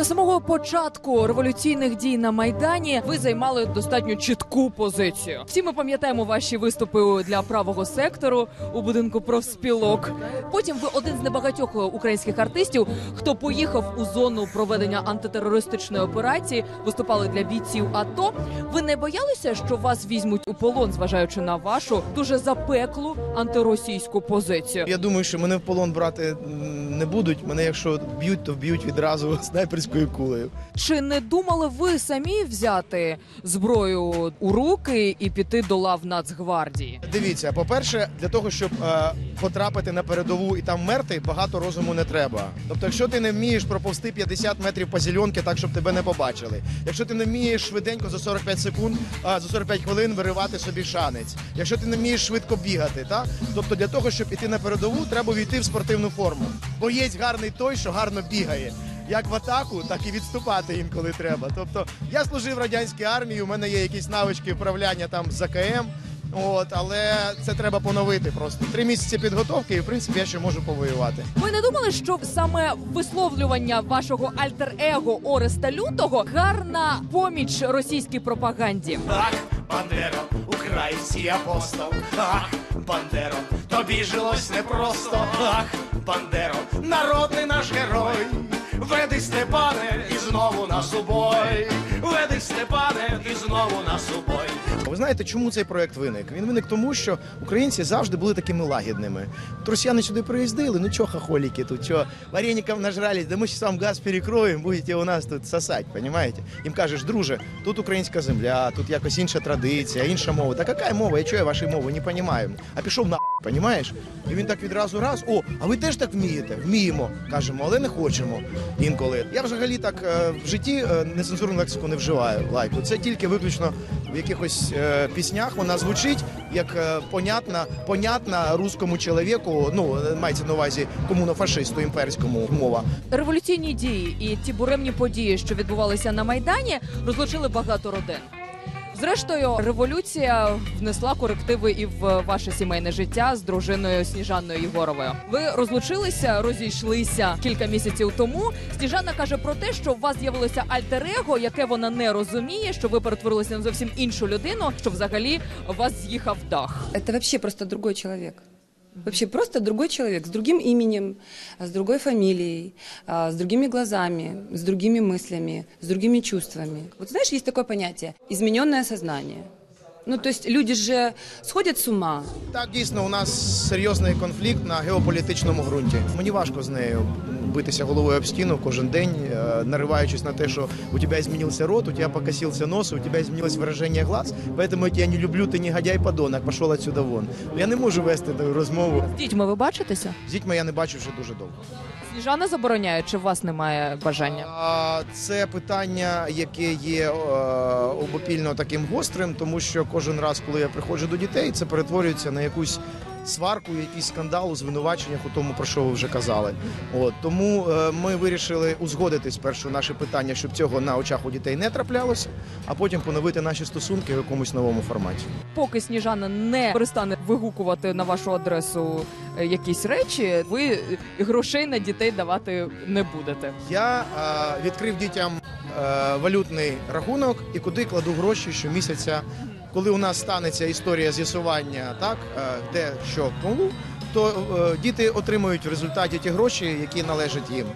З самого початку революційних дій на майдані ви займали достатньо чітку позицію. Всі ми пам'ятаємо ваші виступи для правого сектору у будинку профспілок. Потім ви один з небагатьох українських артистів, хто поїхав у зону проведення антитерористичної операції, виступали для бійців. АТО. ви не боялися, що вас візьмуть у полон, зважаючи на вашу дуже запеклу антиросійську позицію? Я думаю, що мене в полон брати не будуть. Мене, якщо б'ють, то вб'ють відразу снайперською кулею. Чи не думали ви самі взяти зброю у руки і піти до лав Нацгвардії? Дивіться, по-перше, для того, щоб е, потрапити на передову і там мерти, багато розуму не треба. Тобто, якщо ти не вмієш проповзти 50 метрів по зеленки так, щоб тебе не побачили. Якщо ти не вмієш швиденько за 45 секунд, а за 45 хвилин виривати собі шанець. Якщо ти не вмієш швидко бігати, так? тобто для того, щоб іти на передову, треба війти в спортивну форму. Боєць гарний той, що гарно бігає. Як в атаку, так і відступати інколи треба. Тобто я служив в радянській армії, у мене є якісь навички управляння там з АКМ. От, але це треба поновити просто. Три місяці підготовки, і в принципі я ще можу повоювати. Ви не думали, що саме висловлювання вашого альтер-его Ореста Лютого гарна поміч російській пропаганді? Ах, Бандеро, український апостол, ах, Бандеро, тобі жилось непросто, ах, Бандеро, народний наш герой, веди Степане і знову на у бой, веди Степане і знову нас у бой. Ви знаєте, чому цей проект виник? Він виник тому, що українці завжди були такими лагідними. Росіяни сюди приїздили, ну чого хахоліки тут, чого вареників нажрались, да ми ще вам газ перекроємо, будете у нас тут сосать, понимаете? Їм кажеш, друже, тут українська земля, тут якось інша традиція, інша мова. Та яка мова? Я чого я вашої мови не розумію? А пішов на Понімаєш? І він так відразу раз. О, а ви теж так вмієте? Вміємо, кажемо, але не хочемо інколи. Я взагалі так е, в житті е, нецензурну лексику не вживаю лайку. Це тільки виключно в якихось е, піснях вона звучить як е, понятна, понятна руському чоловіку. Ну е, мається на увазі комунофашисту імперському мова. Революційні дії і ті буремні події, що відбувалися на майдані, розлучили багато родин. Зрештою, революція внесла корективи і в ваше сімейне життя з дружиною Сніжаною Єгоровою. Ви розлучилися, розійшлися кілька місяців тому. Сніжана каже про те, що у вас з'явилося альтер-его, яке вона не розуміє, що ви перетворилися на зовсім іншу людину, що взагалі у вас з'їхав дах. Це взагалі просто другой человек. Вообще просто другой человек с другим именем, с другой фамилией, а, с другими глазами, с другими мыслями, с другими чувствами. Вот знаешь, есть такое понятие – измененное сознание. Ну, то есть люди же сходят с ума, Так, дійсно, у нас серйозний конфлікт на геополітичному ґрунті. Мені важко з нею битися головою об стіну кожен день, е, нариваючись на те, що у тебе змінився рот, у тебе покосився нос, у тебе змінилось вираження глаз, поэтому я тебе не люблю, ти негодяй подонок, пішов отсюда вон. Я не можу вести розмову. З дітьми ви бачитеся? З дітьми я не бачу вже дуже довго. Сніжана забороняє, чи у вас немає бажання? А, Це питання, яке є е, обопільно таким гострим, тому що кожен раз, коли я приходжу до дітей, це перетворюється на якусь сварку, якийсь скандал у звинуваченнях у тому, про що ви вже казали. От тому е, ми вирішили узгодити спершу наші питання, щоб цього на очах у дітей не траплялося, а потім поновити наші стосунки в якомусь новому форматі. Поки Сніжана не перестане вигукувати на вашу адресу е, якісь речі, ви грошей на дітей давати не будете. Я е, відкрив дітям е, валютний рахунок і куди кладу гроші щомісяця. Коли у нас станеться історія з'ясування, так е, де що кому, то е, діти отримують в результаті ті гроші, які належать їм.